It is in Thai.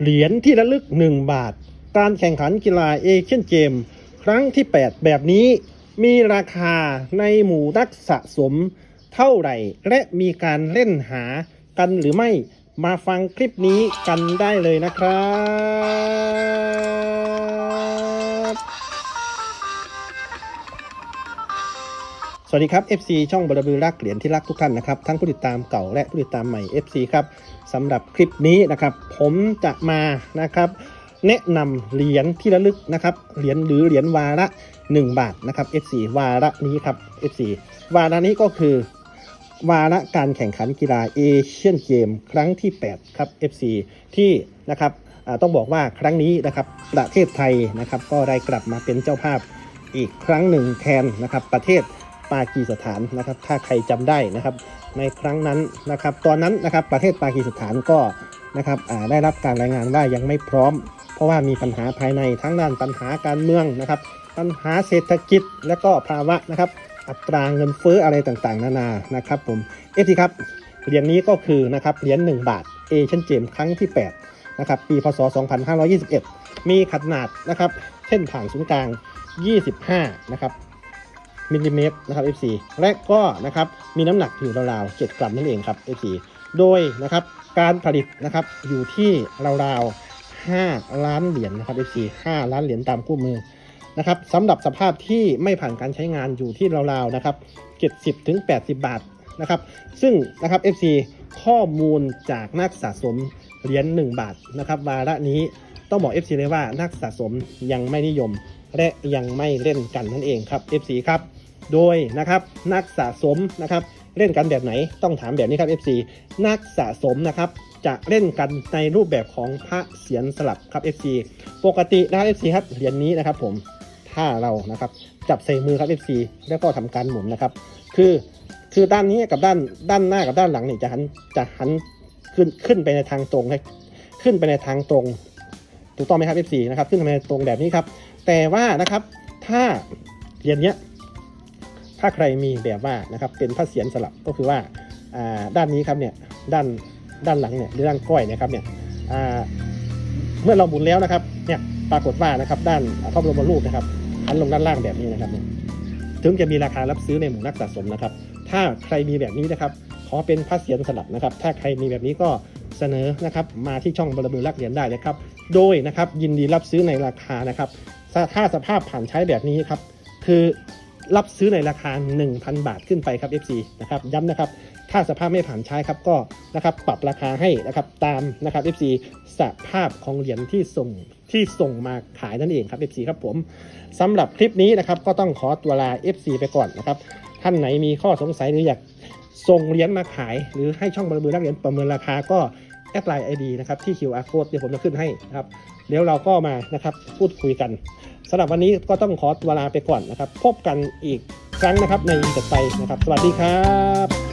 เหรียญที่ระลึก 1 บาท การแข่งขันกีฬาเอเชียนเกม ครั้งที่ 8 แบบนี้ มีราคาในหมู่นักสะสมเท่าไหร่ และมีการเล่นหากันหรือไม่มาฟังคลิปนี้กันได้เลยนะครับ สวัสดีครับ FC ช่องบรบือรักเหรียญที่รักทุกท่านนะครับทั้งผู้ติดตามเก่าและผู้ติดตามใหม่ FC ครับสำหรับคลิปนี้นะครับ ผมจะมานะครับแนะนำเหรียญที่ระลึกนะครับเหรียญหรือเหรียญวาระ 1 บาทนะครับ F4 วาระนี้ครับ F4 วาระนี้ก็คือ วาระการแข่งขันกีฬาเอเชียนเกมครั้งที่ 8 ครับ FC ที่นะครับต้องบอกว่าครั้งนี้นะครับประเทศไทยนะครับก็ได้กลับมาเป็นเจ้าภาพอีกครั้งหนึ่งแทนนะครับประเทศ ปากีสถานนะครับ ถ้าใครจำได้นะครับ ในครั้งนั้นนะครับ ตอนนั้นนะครับประเทศปากีสถานก็นะครับได้รับการรายงานว่ายังไม่พร้อม เพราะว่ามีปัญหาภายในทั้งด้านปัญหาการเมืองนะครับ ปัญหาเศรษฐกิจและก็ภาวะนะครับอัตราเงินเฟ้ออะไรต่างๆ นานานะครับผมเอฟทีครับเหรียญนี้ก็คือนะครับเหรียญ1บาทเอเชียนเกมครั้งที่8นะครับปีพศ 2521 มีขนาดนะครับเส้นผ่านศูนย์กลาง 25 นะครับ มิลลิเมตรนะครับ FC และก็นะครับมีน้ำหนักอยู่ราวๆ7กรัมนั่นเองครับ FC โดยนะครับการผลิตนะครับอยู่ที่ราวๆ5ล้านเหรียญนะครับ FC 5ล้านเหรียญตามคู่มือนะครับสำหรับสภาพที่ไม่ผ่านการใช้งานอยู่ที่ราวๆนะครับ70ถึง80 บาทนะครับซึ่งนะครับ FC ข้อมูลจากนักสะสมเหรียญ1บาทนะครับวาระนี้ต้องบอก FC เลยว่านักสะสมยังไม่นิยม และยังไม่เล่นกันนั่นเองครับ FC ครับ โดยนะครับนักสะสมนะครับเล่นกันแบบไหนต้องถามแบบนี้ครับ FC นักสะสมนะครับจะเล่นกันในรูปแบบของพระเสียรสลับครับ FC ปกตินะครับ FC ครับเหรียญนี้นะครับผมถ้าเรานะครับจับใส่มือครับ FC แล้วก็ทำการหมุนนะครับ คือคือด้านนี้กับด้านด้านหน้ากับด้านหลังเนี่ยจะหันจะหันขึ้นขึ้นไปในทางตรงขึ้นไปในทางตรง ถูกต้องไหมครับ FC นะครับขึ้นไปในตรงแบบนี้ครับ แต่ว่านะครับถ้าเหรียญเนี้ย ถ้าใครมีแบบว่านะครับเป็นพระเศียรสลับก็คือว่าด้านนี้ครับเนี่ยด้านด้านหลังเนี่ยหรือด้านก้อยนะครับเนี่ยเมื่อเราหมุนแล้วนะครับเนี่ยปรากฏว่านะครับด้านพระบรมรูปนะครับหันลงด้านล่างแบบนี้นะครับถึงจะมีราคารับซื้อในหมู่นักสะสมนะครับ ถ้าใครมีแบบนี้นะครับขอเป็นพระเศียรสลับนะครับ ถ้าใครมีแบบนี้ก็เสนอนะครับมาที่ช่องบรบือรักเหรียญได้เลยครับ โดยนะครับยินดีรับซื้อในราคานะครับ ถ้าถ้าสภาพผ่านใช้แบบนี้ครับ คือ รับซื้อในราคา 1,000 บาทขึ้นไปครับ FC นะครับย้ำนะครับถ้าสภาพไม่ผ่านใช้ครับก็นะครับปรับราคาให้นะครับตามนะครับ FC สภาพของเหรียญที่ส่งที่ส่งมาขายนั่นเองครับ FC ครับผมสำหรับคลิปนี้นะครับก็ต้องขอตัวลา FC ไปก่อนนะครับท่านไหนมีข้อสงสัยหรืออยากส่งเหรียญมาขาย หรือให้ช่องบรบือนักเหรียญประเมินราคาก็ แอดไลน์ไอดีนะครับที่ QR code เดี๋ยวผมจะขึ้นให้นะครับเดี๋ยวเราก็มานะครับพูดคุยกันสำหรับวันนี้ก็ต้องขอตัวลาไปก่อนนะครับ พบกันอีกครั้งนะครับในอีพีต่อไปนะครับ สวัสดีครับ